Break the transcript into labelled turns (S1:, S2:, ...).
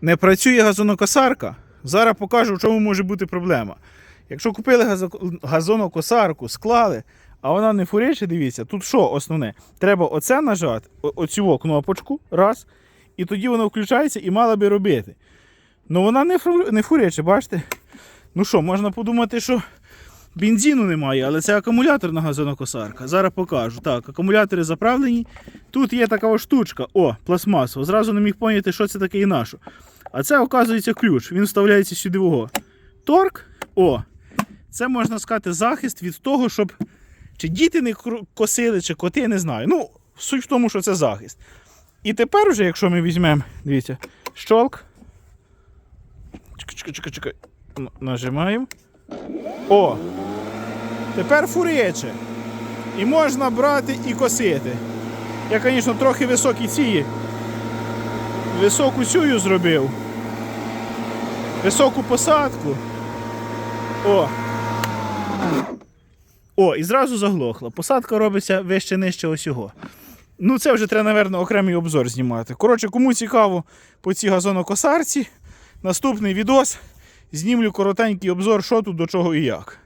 S1: Не працює газонокосарка. Зараз покажу, в чому може бути проблема. Якщо купили газонокосарку, склали, а вона не фурече, дивіться, тут що основне? Треба оце нажати, оцю кнопочку, раз, і тоді воно включається і мала би робити. Ну вона не фурече, бачите? Ну що, можна подумати, що бензину немає, але це акумуляторна газонокосарка. Зараз покажу. Так, акумулятори заправлені. Тут є така штучка, о, пластмасова. Зразу не міг поняти, що це таке і на що. А це, оказується, ключ. Він вставляється сюди. Вого. Торк, о, це можна сказати захист від того, щоб чи діти не косили, чи коти, не знаю. Ну, суть в тому, що це захист. І тепер вже, якщо ми візьмемо, дивіться, щолк. Чекай, чекай, чекай. Нажимаємо. О! Тепер фурече. І можна брати і косити. Я, звісно, трохи високі ці. Високу цю зробив. Високу посадку. О. О, і зразу заглохла. Посадка робиться вище нижче осього. Ну, це вже треба, напевно, окремий обзор знімати. Коротше, кому цікаво по цій газонокосарці, наступний відос знімлю коротенький обзор, що тут до чого і як.